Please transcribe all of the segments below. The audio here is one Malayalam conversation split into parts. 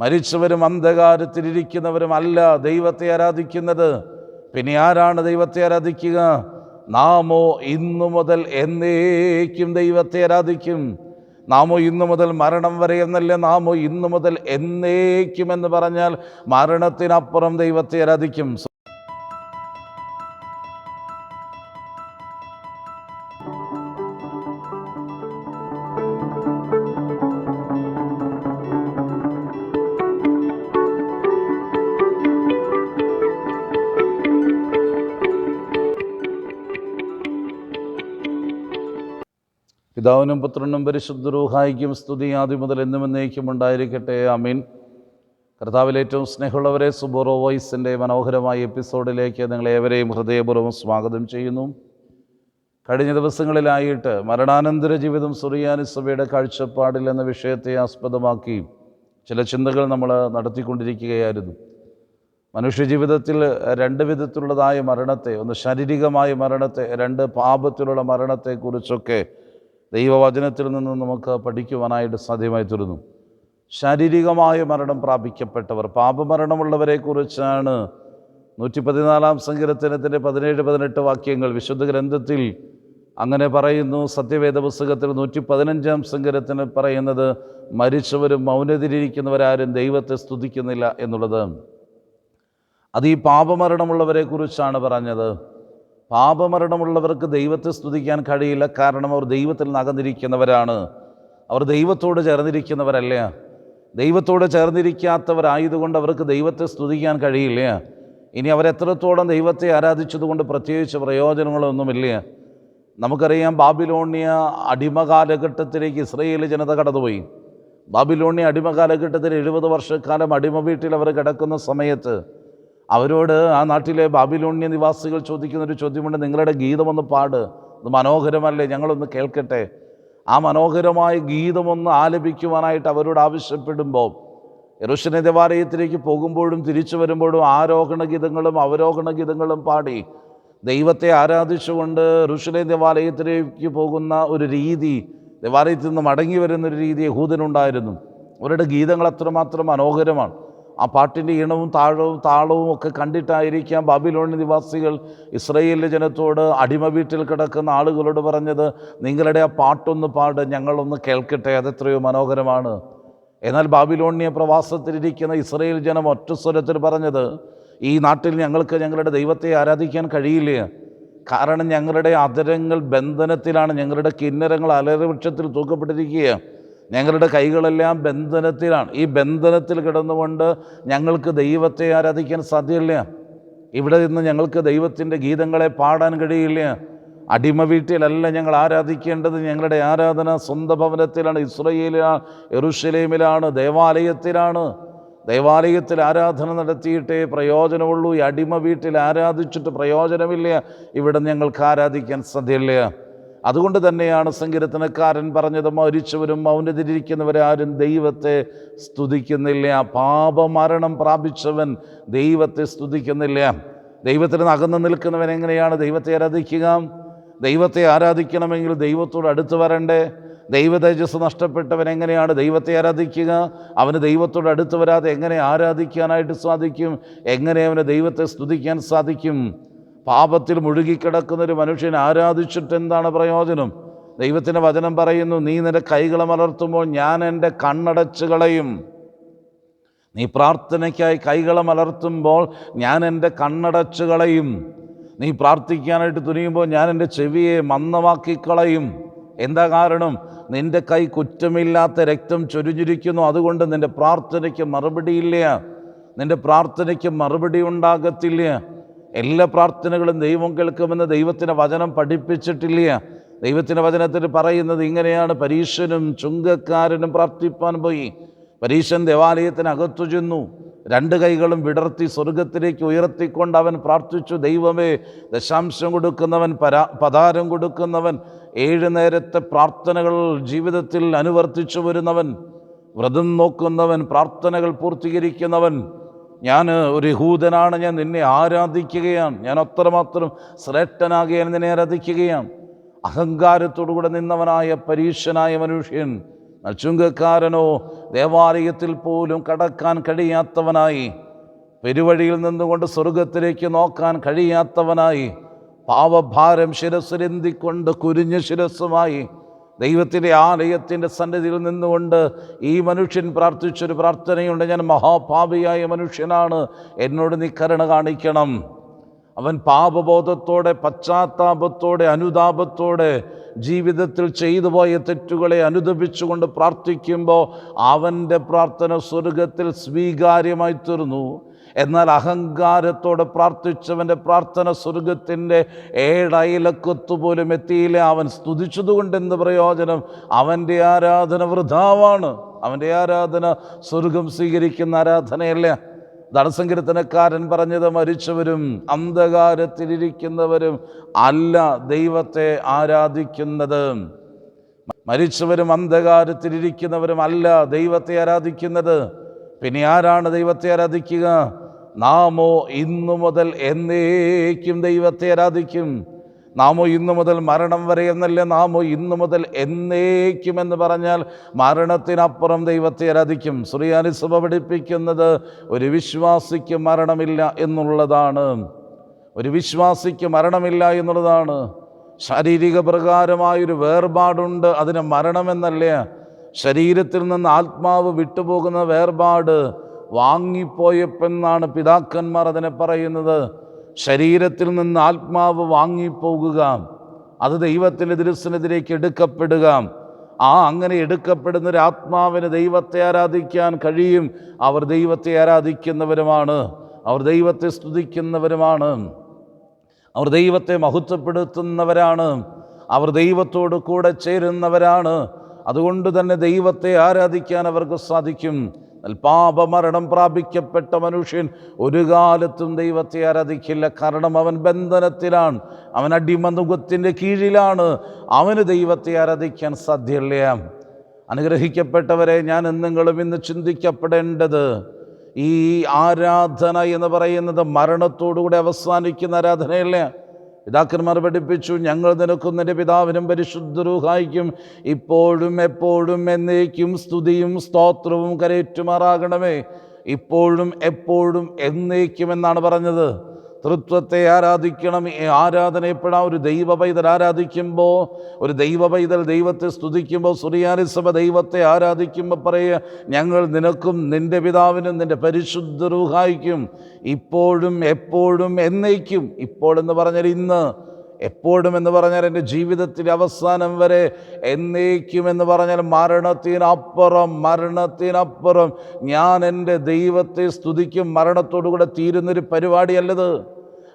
മരിച്ചവരും അന്ധകാരത്തിലിരിക്കുന്നവരും അല്ല ദൈവത്തെ ആരാധിക്കുന്നത്. പിന്നെ ആരാണ് ദൈവത്തെ ആരാധിക്കുക? നാമോ ഇന്നു മുതൽ എന്നേക്കും ദൈവത്തെ ആരാധിക്കും. നാമോ ഇന്നു മുതൽ മരണം വരെ എന്നല്ല നാമോ ഇന്നു മുതൽ എന്നേക്കും എന്ന് പറഞ്ഞാൽ മരണത്തിനപ്പുറം ദൈവത്തെ ആരാധിക്കും. പിതാവിനും പുത്രനും പരിശുദ്ധ രൂഹായിക്കും സ്തുതി ആദ്യം മുതൽ എന്നും എന്നേക്കും ഉണ്ടായിരിക്കട്ടെ. അമീൻ കർത്താവിൽ ഏറ്റവും സ്നേഹമുള്ളവരെ സുബോറോ വോയിസിന്റെ മനോഹരമായ എപ്പിസോഡിലേക്ക് നിങ്ങളെ ഏവരെയും ഹൃദയപൂർവം സ്വാഗതം ചെയ്യുന്നു. കഴിഞ്ഞ ദിവസങ്ങളിലായിട്ട് മരണാനന്തര ജീവിതം സുറിയാനി സഭയുടെ കാഴ്ചപ്പാടിൽ എന്ന വിഷയത്തെ ആസ്പദമാക്കി ചില ചിന്തകൾ നമ്മൾ നടത്തിക്കൊണ്ടിരിക്കുകയായിരുന്നു. മനുഷ്യജീവിതത്തിൽ രണ്ട് വിധത്തിലുള്ളതായ മരണത്തെ ഒന്ന് ശാരീരികമായ മരണത്തെ രണ്ട് പാപത്തിലുള്ള മരണത്തെക്കുറിച്ചൊക്കെ ദൈവവചനത്തിൽ നിന്ന് നമുക്ക് പഠിക്കുവാനായിട്ട് സാധ്യമായി തീർന്നു. ശാരീരികമായ മരണം പ്രാപിക്കപ്പെട്ടവർ പാപമരണമുള്ളവരെ കുറിച്ചാണ് നൂറ്റി പതിനാലാം സങ്കീർത്തനത്തിന്റെ പതിനേഴ് പതിനെട്ട് വാക്യങ്ങൾ വിശുദ്ധ ഗ്രന്ഥത്തിൽ അങ്ങനെ പറയുന്നു. സത്യവേദ പുസ്തകത്തിൽ നൂറ്റി പതിനഞ്ചാം സങ്കീർത്തനം പറയുന്നത് മരിച്ചവരും മൗനതിരിയിരിക്കുന്നവരാരും ദൈവത്തെ സ്തുതിക്കുന്നില്ല എന്നുള്ളത്. അത് ഈ പാപമരണമുള്ളവരെ കുറിച്ചാണ് പറഞ്ഞത്. പാപമരണമുള്ളവർക്ക് ദൈവത്തെ സ്തുതിക്കാൻ കഴിയില്ല. കാരണം അവർ ദൈവത്തിൽ നകന്നിരിക്കുന്നവരാണ്. അവർ ദൈവത്തോട് ചേർന്നിരിക്കുന്നവരല്ല? ദൈവത്തോട് ചേർന്നിരിക്കാത്തവരായതുകൊണ്ട് അവർക്ക് ദൈവത്തെ സ്തുതിക്കാൻ കഴിയില്ല. ഇനി അവരെത്രത്തോളം ദൈവത്തെ ആരാധിച്ചതുകൊണ്ട് പ്രത്യേകിച്ച് പ്രയോജനങ്ങളൊന്നുമില്ല. നമുക്കറിയാം ബാബിലോണിയ അടിമ കാലഘട്ടത്തിലേക്ക് ഇസ്രയേൽ ജനത കടന്നുപോയി. ബാബിലോണിയ അടിമ കാലഘട്ടത്തിൽ എഴുപത് വർഷക്കാലം അടിമ വീട്ടിൽ അവർ കിടക്കുന്ന സമയത്ത് അവരോട് ആ നാട്ടിലെ ബാബിലോണിയ നിവാസികൾ ചോദിക്കുന്ന ഒരു ചോദ്യമുണ്ട്. നിങ്ങളുടെ ഗീതമൊന്ന് പാട്. അത് മനോഹരമല്ലേ? ഞങ്ങളൊന്ന് കേൾക്കട്ടെ. ആ മനോഹരമായ ഗീതമൊന്ന് ആലപിക്കുവാനായിട്ട് അവരോട് ആവശ്യപ്പെടുമ്പോൾ യറുഷന ദേവാലയത്തിലേക്ക് പോകുമ്പോഴും തിരിച്ചു വരുമ്പോഴും ആരോഹണ ഗീതങ്ങളും അവരോഹണ ഗീതങ്ങളും പാടി ദൈവത്തെ ആരാധിച്ചുകൊണ്ട് ഋഷുലെ ദേവാലയത്തിലേക്ക് പോകുന്ന ഒരു രീതി ദേവാലയത്തിൽ നിന്ന് മടങ്ങി വരുന്ന ഒരു രീതി യഹൂദനുണ്ടായിരുന്നു. അവരുടെ ഗീതങ്ങൾ അത്രമാത്രം മനോഹരമാണ്. ആ പാട്ടിന്റെ ഈണവും താഴവും താളവും ഒക്കെ കണ്ടിട്ടായിരിക്കാം ബാബിലോണി നിവാസികൾ ഇസ്രയേലിലെ ജനത്തോട് അടിമ വീട്ടിൽ കിടക്കുന്ന ആളുകളോട് പറഞ്ഞത് നിങ്ങളുടെ ആ പാട്ടൊന്ന് പാട് ഞങ്ങളൊന്ന് കേൾക്കട്ടെ അതെത്രയോ മനോഹരമാണ്. എന്നാൽ ബാബിലോണിയ പ്രവാസത്തിലിരിക്കുന്ന ഇസ്രയേൽ ജനം ഒറ്റ സ്വരത്തിൽ പറഞ്ഞത് ഈ നാട്ടിൽ ഞങ്ങൾക്ക് ഞങ്ങളുടെ ദൈവത്തെ ആരാധിക്കാൻ കഴിയില്ല. കാരണം ഞങ്ങളുടെ അതരങ്ങൾ ബന്ധനത്തിലാണ് ഞങ്ങളുടെ കിന്നരങ്ങൾ അലരവൃക്ഷത്തിൽ തൂക്കപ്പെട്ടിരിക്കുക ഞങ്ങളുടെ കൈകളെല്ലാം ബന്ധനത്തിലാണ്. ഈ ബന്ധനത്തിൽ കിടന്നുകൊണ്ട് ഞങ്ങൾക്ക് ദൈവത്തെ ആരാധിക്കാൻ സാധ്യമല്ല ഇവിടെ നിന്ന് ഞങ്ങൾക്ക് ദൈവത്തിന്റെ ഗീതങ്ങളെ പാടാൻ കഴിയില്ല. അടിമ വീട്ടിലല്ല ഞങ്ങൾ ആരാധിക്കേണ്ടത്. ഞങ്ങളുടെ ആരാധന സ്വന്തം ഭവനത്തിലാണ്. ഇസ്രയേലിലാണ് എറുഷലേമിലാണ് ദേവാലയത്തിലാണ്. ദേവാലയത്തിൽ ആരാധന നടത്തിയിട്ടേ പ്രയോജനമുള്ളൂ. ഈ അടിമ വീട്ടിൽ ആരാധിച്ചിട്ട് പ്രയോജനമില്ല. ഇവിടെ ഞങ്ങൾക്ക് ആരാധിക്കാൻ സാധ്യമല്ല അതുകൊണ്ട് തന്നെയാണ് സങ്കീർത്തനക്കാരൻ പറഞ്ഞത് മരിച്ചവരും മൗനതിരിക്കുന്നവരാരും ദൈവത്തെ സ്തുതിക്കുന്നില്ല. പാപമരണം പ്രാപിച്ചവൻ ദൈവത്തെ സ്തുതിക്കുന്നില്ല. ദൈവത്തിന് അകന്നു നിൽക്കുന്നവൻ എങ്ങനെയാണ് ദൈവത്തെ ആരാധിക്കുക? ദൈവത്തെ ആരാധിക്കണമെങ്കിൽ ദൈവത്തോട് അടുത്ത് വരണ്ടേ? ദൈവതേജസ് നഷ്ടപ്പെട്ടവൻ എങ്ങനെയാണ് ദൈവത്തെ ആരാധിക്കുക? അവന് ദൈവത്തോട് അടുത്ത് വരാതെ എങ്ങനെ ആരാധിക്കാനായിട്ട് സാധിക്കും? എങ്ങനെ അവന് ദൈവത്തെ സ്തുതിക്കാൻ സാധിക്കും? പാപത്തിൽ മുഴുകിക്കിടക്കുന്നൊരു മനുഷ്യൻ ആരാധിച്ചിട്ട് എന്താണ് പ്രയോജനം? ദൈവത്തിന്റെ വചനം പറയുന്നു നീ നിന്റെ കൈകളെ മലർത്തുമ്പോൾ ഞാൻ എന്റെ കണ്ണടച്ചുകളെയും നീ പ്രാർത്ഥനയ്ക്കായി കൈകളെ മലർത്തുമ്പോൾ ഞാൻ എന്റെ കണ്ണടച്ചുകളെയും നീ പ്രാർത്ഥിക്കാനായിട്ട് തുനിയുമ്പോൾ ഞാൻ എന്റെ ചെവിയെ മന്ദമാക്കി കളയും. എന്താ കാരണം? നിന്റെ കൈ കുറ്റമില്ലാത്ത രക്തം ചൊരിഞ്ഞിരിക്കുന്നു അതുകൊണ്ട് നിന്റെ പ്രാർത്ഥനയ്ക്ക് മറുപടിയില്ല നിന്റെ പ്രാർത്ഥനയ്ക്ക് മറുപടി ഉണ്ടാകത്തില്ല. എല്ലാ പ്രാർത്ഥനകളും ദൈവം കേൾക്കുമെന്ന് ദൈവത്തിന്റെ വചനം പഠിപ്പിച്ചിട്ടില്ല. ദൈവത്തിന്റെ വചനത്തിൽ പറയുന്നത് ഇങ്ങനെയാണ്. പരീക്ഷനും ചുങ്കക്കാരനും പ്രാർത്ഥിപ്പാൻ പോയി. പരീശൻ ദേവാലയത്തിനകത്തു ചെന്നു. രണ്ട് കൈകളും വിടർത്തി സ്വർഗത്തിലേക്ക് ഉയർത്തിക്കൊണ്ട് അവൻ പ്രാർത്ഥിച്ചു ദൈവമേ ദശാംശം കൊടുക്കുന്നവൻ പരാ പതാരം കൊടുക്കുന്നവൻ ഏഴ് നേരത്തെ പ്രാർത്ഥനകൾ ജീവിതത്തിൽ അനുവർത്തിച്ചു വരുന്നവൻ വ്രതം നോക്കുന്നവൻ പ്രാർത്ഥനകൾ പൂർത്തീകരിക്കുന്നവൻ ഞാൻ ഒരു യഹൂദനാണ് ഞാൻ നിന്നെ ആരാധിക്കുകയാണ്. ഞാൻ അത്രമാത്രം ശ്രേഷ്ഠനാകിയാൻ നിന്നെ ആരാധിക്കുകയാണ്. അഹങ്കാരത്തോടുകൂടെ നിന്നവനായ പരീക്ഷനായ മനുഷ്യൻ ചുങ്കക്കാരനോ ദേവാലയത്തിൽ പോലും കടക്കാൻ കഴിയാത്തവനായി പെരുവഴിയിൽ നിന്നുകൊണ്ട് സ്വർഗത്തിലേക്ക് നോക്കാൻ കഴിയാത്തവനായി പാവഭാരം ശിരസ്സിലെന്തിക്കൊണ്ട് കുരിഞ്ഞ ശിരസ്സുമായി ദൈവത്തിന്റെ ആലയത്തിന്റെ സന്നിധിയിൽ നിന്നുകൊണ്ട് ഈ മനുഷ്യൻ പ്രാർത്ഥിച്ചൊരു പ്രാർത്ഥനയുണ്ട്. ഞാൻ മഹാപാപിയായ മനുഷ്യനാണ്. എന്നോട് നീ കരുണ കാണിക്കണം. അവൻ പാപബോധത്തോടെ പശ്ചാത്താപത്തോടെ അനുതാപത്തോടെ ജീവിതത്തിൽ ചെയ്തു പോയ തെറ്റുകളെ അനുദപിച്ചുകൊണ്ട് പ്രാർത്ഥിക്കുമ്പോൾ അവന്റെ പ്രാർത്ഥന സ്വർഗത്തിൽ സ്വീകാര്യമായി തീർന്നു. എന്നാൽ അഹങ്കാരത്തോടെ പ്രാർത്ഥിച്ചവന്റെ പ്രാർത്ഥന സ്വർഗത്തിന്റെ ഏഴയിലക്കത്തുപോലും എത്തിയില്ല. അവൻ സ്തുതിച്ചതുകൊണ്ട് എന്ത് പ്രയോജനം അവന്റെ ആരാധന വൃഥാവാണ്. അവന്റെ ആരാധന സ്വർഗം സ്വീകരിക്കുന്ന ആരാധനയല്ല. ധനസങ്കീർത്തനക്കാരൻ പറഞ്ഞത് മരിച്ചവരും അന്ധകാരത്തിലിരിക്കുന്നവരും അല്ല ദൈവത്തെ ആരാധിക്കുന്നത്. മരിച്ചവരും അന്ധകാരത്തിലിരിക്കുന്നവരും അല്ല ദൈവത്തെ ആരാധിക്കുന്നത്. പിന്നെ ആരാണ് ദൈവത്തെ ആരാധിക്കുക? നാമോ ഇന്നു മുതൽ എന്നേക്കും ദൈവത്തെ ആരാധിക്കും. നാമോ ഇന്നു മുതൽ മരണം വരെ എന്നല്ല നാമോ ഇന്നു മുതൽ എന്നേക്കും എന്ന് പറഞ്ഞാൽ മരണത്തിനപ്പുറം ദൈവത്തെ ആരാധിക്കും. ശ്രീയാനി സഭ പഠിപ്പിക്കുന്നത് ഒരു വിശ്വാസിക്ക് മരണമില്ല എന്നുള്ളതാണ്. ഒരു വിശ്വാസിക്ക് മരണമില്ല എന്നുള്ളതാണ്. ശാരീരിക പ്രകാരമായൊരു വേർപാടുണ്ട് അതിന് മരണമെന്നല്ല? ശരീരത്തിൽ നിന്ന് ആത്മാവ് വിട്ടുപോകുന്ന വേർപാട് വാങ്ങിപ്പോയപ്പെന്നാണ് പിതാക്കന്മാർ അതിനെ പറയുന്നത്. ശരീരത്തിൽ നിന്ന് ആത്മാവ് വാങ്ങിപ്പോകുക അത് ദൈവത്തിന്റെ ദൃശ്യത്തിനെതിരേക്ക് എടുക്കപ്പെടുക. ആ അങ്ങനെ എടുക്കപ്പെടുന്ന ഒരു ആത്മാവിന് ദൈവത്തെ ആരാധിക്കാൻ കഴിയും. അവർ ദൈവത്തെ ആരാധിക്കുന്നവരുമാണ് അവർ ദൈവത്തെ സ്തുതിക്കുന്നവരുമാണ് അവർ ദൈവത്തെ മഹത്വപ്പെടുത്തുന്നവരാണ് അവർ ദൈവത്തോട് കൂടെ ചേരുന്നവരാണ്. അതുകൊണ്ട് തന്നെ ദൈവത്തെ ആരാധിക്കാൻ അവർക്ക് സാധിക്കും. പാപമരണം പ്രാപിക്കപ്പെട്ട മനുഷ്യൻ ഒരു കാലത്തും ദൈവത്തെ ആരാധിക്കില്ല. കാരണം അവൻ ബന്ധനത്തിലാണ്. അവൻ അടിമനുഖത്തിന്റെ കീഴിലാണ്. അവന് ദൈവത്തെ ആരാധിക്കാൻ സാധ്യമല്ല അനുഗ്രഹിക്കപ്പെട്ടവരെ ഞാൻ നിങ്ങളും ഇന്ന് ചിന്തിക്കപ്പെടേണ്ടത് ഈ ആരാധന എന്ന് പറയുന്നത് മരണത്തോടുകൂടി അവസാനിക്കുന്ന ആരാധനയല്ല. പിതാക്കന്മാർ പഠിപ്പിച്ചു ഞങ്ങൾ നിനക്കും നിന്റെ പിതാവിനും പരിശുദ്ധ രൂഹായിക്കും ഇപ്പോഴും എപ്പോഴും എന്നേക്കും സ്തുതിയും സ്തോത്രവും കരയേറ്റുമാറാകണമേ. ഇപ്പോഴും എപ്പോഴും എന്നേക്കും എന്നാണ് പറഞ്ഞത്. തൃത്വത്തെ ആരാധിക്കണം ആരാധനയപ്പെടാം ഒരു ദൈവ പൈതൽ ആരാധിക്കുമ്പോൾ ഒരു ദൈവ പൈതൽ ദൈവത്തെ സ്തുതിക്കുമ്പോൾ സുറിയാനിസഭ ദൈവത്തെ ആരാധിക്കുമ്പോൾ പറയുക ഞങ്ങൾ നിനക്കും നിന്റെ പിതാവിനും നിന്റെ പരിശുദ്ധ റൂഹായിക്കും ഇപ്പോഴും എപ്പോഴും എന്നേക്കും ഇപ്പോഴെന്ന് പറഞ്ഞാൽ ഇന്ന് എപ്പോഴും എന്ന് പറഞ്ഞാൽ എന്റെ ജീവിതത്തിന്റെ അവസാനം വരെ എന്നേക്കും എന്ന് പറഞ്ഞാൽ മരണത്തിനപ്പുറം മരണത്തിനപ്പുറം ഞാൻ എന്റെ ദൈവത്തെ സ്തുതിക്കും മരണത്തോടുകൂടെ തീരുന്നൊരു പരിപാടിയല്ലത്.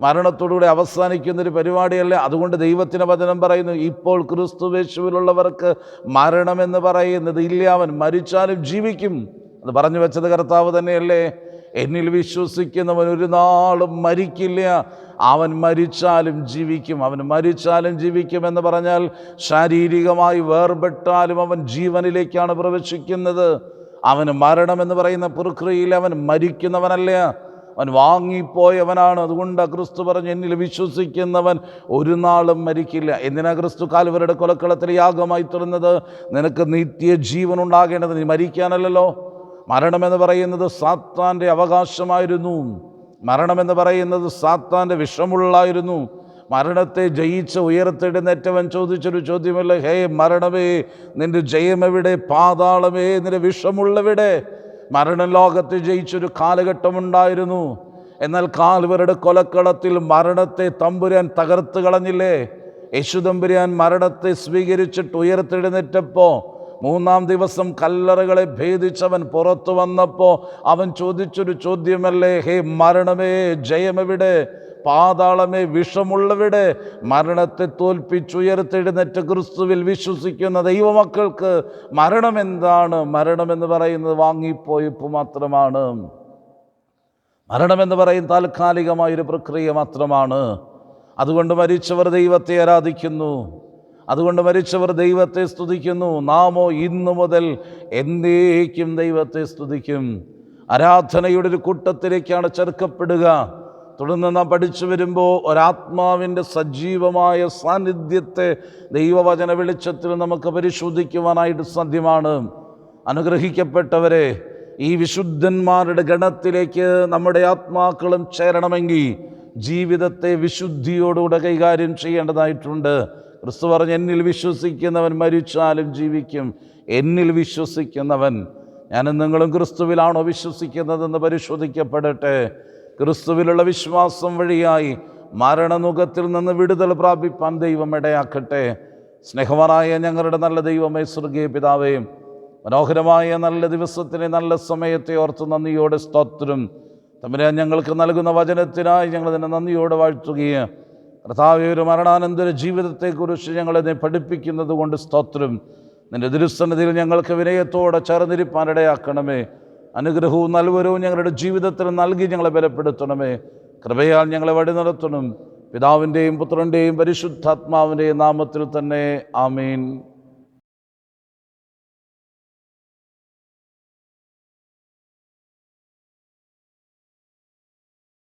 മരണത്തോടുകൂടി അവസാനിക്കുന്നൊരു പരിപാടിയല്ല. അതുകൊണ്ട് ദൈവത്തിന് വചനം പറയുന്നു ഇപ്പോൾ ക്രിസ്തുവേശുവിലുള്ളവർക്ക് മരണമെന്ന് പറയുന്നത് ഇല്ല. അവൻ മരിച്ചാലും ജീവിക്കും. അത് പറഞ്ഞു വെച്ചത് കർത്താവ് തന്നെയല്ലേ? എന്നിൽ വിശ്വസിക്കുന്നവൻ ഒരു നാളും മരിക്കില്ല. അവൻ മരിച്ചാലും ജീവിക്കും. അവൻ മരിച്ചാലും ജീവിക്കുമെന്ന് പറഞ്ഞാൽ ശാരീരികമായി വേർപെട്ടാലും അവൻ ജീവനിലേക്കാണ് പ്രവേശിക്കുന്നത്. അവന് മരണമെന്ന് പറയുന്ന പ്രക്രിയയിൽ അവൻ മരിക്കുന്നവനല്ല. അവൻ വാങ്ങിപ്പോയവനാണ്. അതുകൊണ്ട് ക്രിസ്തു പറഞ്ഞ് എന്നിൽ വിശ്വസിക്കുന്നവൻ ഒരു നാളും മരിക്കില്ല. എന്തിനാ ക്രിസ്തു കാൽവരുടെ കൊലക്കളത്തിൽ യാഗമായി തുറന്നത് നിനക്ക് നിത്യ ജീവൻ ഉണ്ടാകേണ്ടത് നീ മരിക്കാനല്ലല്ലോ. മരണമെന്ന് പറയുന്നത് സാത്താന്റെ അവകാശമായിരുന്നു. മരണമെന്ന് പറയുന്നത് സാത്താന്റെ വിഷമുള്ളായിരുന്നു. മരണത്തെ ജയിച്ച് ഉയർത്തെഴുന്നേറ്റവൻ ചോദിച്ചൊരു ചോദ്യമല്ല ഹേ മരണമേ നിന്റെ ജയമെവിടെ? പാതാളമേ നിന്റെ വിഷമുള്ളവിടെ? മരണലോകത്തെ ജയിച്ചൊരു കാലഘട്ടമുണ്ടായിരുന്നു. എന്നാൽ കാൽവരുടെ കൊലക്കളത്തിൽ മരണത്തെ തമ്പുരാൻ തകർത്ത് കളഞ്ഞില്ലേ? യേശു തമ്പുരാൻ മരണത്തെ സ്വീകരിച്ചിട്ട് ഉയർത്തെഴുന്നേറ്റപ്പോൾ മൂന്നാം ദിവസം കല്ലറകളെ ഭേദിച്ചവൻ പുറത്തു വന്നപ്പോൾ അവൻ ചോദിച്ചൊരു ചോദ്യമല്ലേ ഹേ മരണമേ ജയമെവിടെ? പാതാളമേ വിഷമുള്ളവിടെ? മരണത്തെ തോൽപ്പിച്ചുയർത്തെഴുന്നേറ്റ് ക്രിസ്തുവിൽ വിശ്വസിക്കുന്ന ദൈവമക്കൾക്ക് മരണം എന്താണ് മരണമെന്ന് പറയുന്നത് വാങ്ങിപ്പോയിപ്പ് മാത്രമാണ്. മരണമെന്ന് പറയും താൽക്കാലികമായൊരു പ്രക്രിയ മാത്രമാണ്. അതുകൊണ്ട് മരിച്ചവർ ദൈവത്തെ ആരാധിക്കുന്നു? അതുകൊണ്ട് മരിച്ചവർ ദൈവത്തെ സ്തുതിക്കുന്നു. നാമോ ഇന്നു മുതൽ എന്നേക്കും ദൈവത്തെ സ്തുതിക്കും. ആരാധനയുടെ ഒരു കൂട്ടത്തിലേക്കാണ് ചേർക്കപ്പെടുക തുടർന്ന് നാം പഠിച്ചു വരുമ്പോൾ ഒരാത്മാവിന്റെ സജീവമായ സാന്നിധ്യത്തെ ദൈവവചന വെളിച്ചത്തിൽ നമുക്ക് പരിശോധിക്കുവാനായിട്ട് സാധ്യമാണ്. അനുഗ്രഹിക്കപ്പെട്ടവരെ ഈ വിശുദ്ധന്മാരുടെ ഗണത്തിലേക്ക് നമ്മുടെ ആത്മാക്കളും ചേരണമെങ്കിൽ ജീവിതത്തെ വിശുദ്ധിയോടുകൂടെ കൈകാര്യം ചെയ്യേണ്ടതായിട്ടുണ്ട്. ക്രിസ്തു പറഞ്ഞ് എന്നിൽ വിശ്വസിക്കുന്നവൻ മരിച്ചാലും ജീവിക്കും. എന്നിൽ വിശ്വസിക്കുന്നവൻ ഞാനും നിങ്ങളും ക്രിസ്തുവിലാണോ വിശ്വസിക്കുന്നതെന്ന് പരിശോധിക്കപ്പെടട്ടെ. ക്രിസ്തുവിലുള്ള വിശ്വാസം വഴിയായി മരണമുഖത്തിൽ നിന്ന് വിടുതൽ പ്രാപിപ്പാൻ ദൈവം ഇടയാക്കട്ടെ. സ്നേഹവാനായ ഞങ്ങളുടെ നല്ല ദൈവമേ സ്വർഗീയ പിതാവേയും മനോഹരമായ നല്ല ദിവസത്തിനെ നല്ല സമയത്തെ ഓർത്ത് നന്ദിയോടെ സ്തോത്രം. തമ്മിലെ ഞങ്ങൾക്ക് നൽകുന്ന വചനത്തിനായി ഞങ്ങൾ അതിനെ നന്ദിയോടെ വാഴ്ത്തുകയും കർത്താവെ ഒരു മരണാനന്തര ജീവിതത്തെക്കുറിച്ച് ഞങ്ങളെ പഠിപ്പിക്കുന്നത് കൊണ്ട് സ്തോത്രം. നിന്റെ ദുരുസന്നതിയിൽ ഞങ്ങൾക്ക് വിനയത്തോടെ ചേർന്നിരിപ്പാനിടയാക്കണമേ. അനുഗ്രഹവും നൽവരവും ഞങ്ങളുടെ ജീവിതത്തിൽ നൽകി ഞങ്ങളെ ബലപ്പെടുത്തണമേ. കൃപയാൽ ഞങ്ങളെ വഴി നടത്തണം. പിതാവിന്റെയും പുത്രന്റെയും പരിശുദ്ധാത്മാവിന്റെയും നാമത്തിൽ തന്നെ ആമീൻ.